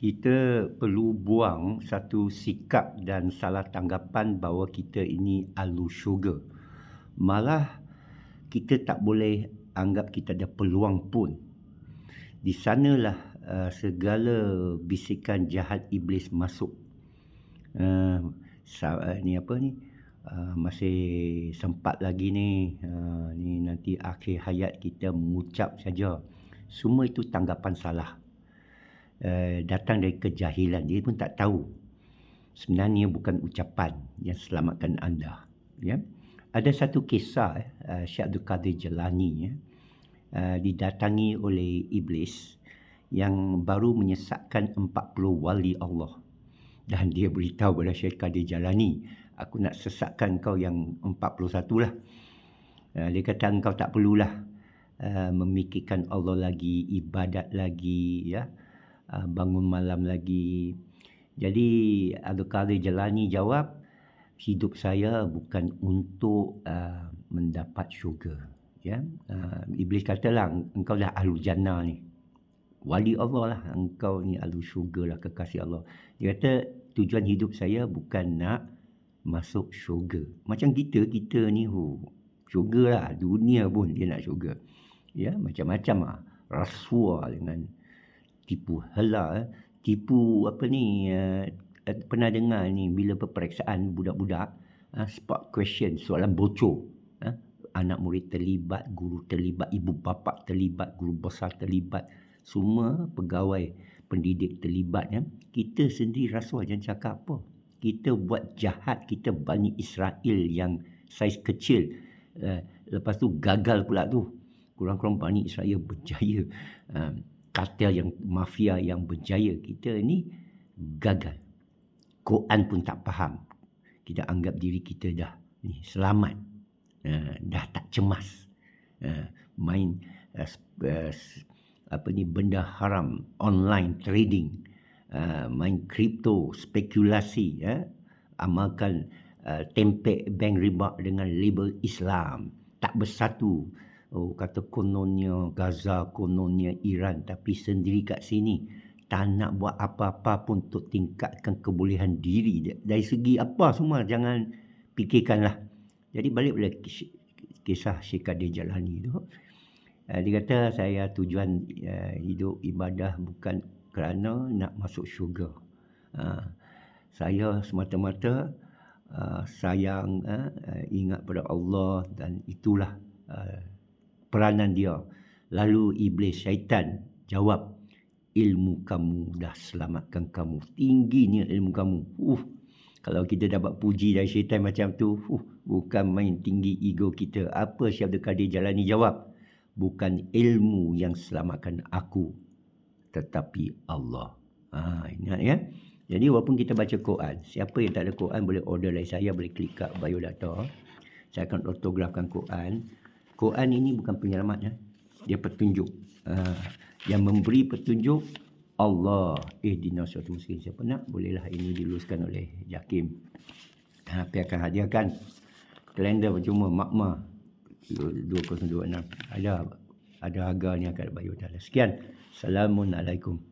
kita perlu buang satu sikap dan salah tanggapan bahawa kita ini alu syurga. Malah kita tak boleh anggap kita ada peluang pun. Di sanalah uh, segala bisikan jahat iblis masuk. Uh, ni apa ni? Uh, masih sempat lagi ni. Uh, ni nanti akhir hayat kita mengucap saja. Semua itu tanggapan salah. Uh, datang dari kejahilan dia pun tak tahu. Sebenarnya bukan ucapan yang selamatkan anda ya. Ada satu kisah uh, Syekh Abdul Qadir Jelani ya uh, didatangi oleh iblis yang baru menyesatkan 40 wali Allah. Dan dia beritahu kepada Syekh Qadir Jelani aku nak sesatkan kau yang 41 lah uh, dia kata engkau tak perlulah uh, memikirkan Allah lagi ibadat lagi ya Ah, bangun malam lagi. Jadi Abdul Qadir Jalani jawab, hidup saya bukan untuk uh, mendapat syurga. Ya, uh, Iblis katalah, engkau dah ahlu jannah ni. Wali Allah lah, engkau ni ahlu syurga lah, kekasih Allah. Dia kata, tujuan hidup saya bukan nak masuk syurga. Macam kita, kita ni, oh, syurga lah. Dunia pun dia nak syurga. Ya, macam-macam lah. Rasuah dengan tipu hela eh. tipu apa ni uh, pernah dengar ni bila peperiksaan budak-budak uh, spot question soalan bocor uh, anak murid terlibat guru terlibat ibu bapa terlibat guru besar terlibat semua pegawai pendidik terlibat ya kita sendiri rasuah jangan cakap apa? Kita buat jahat kita Bani Israel yang saiz kecil uh, lepas tu gagal pula tu. Kurang-kurang Bani Israel berjaya uh, kartel yang mafia yang berjaya kita ni gagal. Quran pun tak faham. Kita anggap diri kita dah ni selamat. Uh, dah tak cemas. Uh, main uh, uh, apa ni benda haram, online trading, uh, main kripto, spekulasi, uh, amalkan uh, tempek bank riba dengan label Islam, tak bersatu oh kata kononnya Gaza, kononnya Iran. Tapi sendiri kat sini tak nak buat apa-apa pun untuk tingkatkan kebolehan diri dari segi apa semua jangan fikirkanlah. Jadi balik pada kisah Syekh Kadir Jalani tu. Uh, dia kata saya tujuan uh, hidup ibadah bukan kerana nak masuk syurga. Uh, saya semata-mata uh, sayang uh, ingat pada Allah dan itulah peranan dia. Lalu iblis syaitan jawab, ilmu kamu dah selamatkan kamu. Tingginya ilmu kamu. Uh, kalau kita dapat puji dari syaitan macam tu, uh, bukan main tinggi ego kita. Apa Abdul Qadir Jalani jawab? Bukan ilmu yang selamatkan aku, tetapi Allah. Ha, ingat ya. Jadi walaupun kita baca Quran, siapa yang tak ada Quran boleh order dari saya, boleh klik kat biodata. Saya akan autografkan Quran. Quran ini bukan penyelamat ya. Dia petunjuk. Uh, yang memberi petunjuk Allah. Eh di suratul mustaqim. Siapa nak? Bolehlah ini diluluskan oleh Jakim. Uh, tapi akan hadiahkan kalender percuma makma 2026. Ada ada harga ni akan bayar dah. Sekian. Assalamualaikum.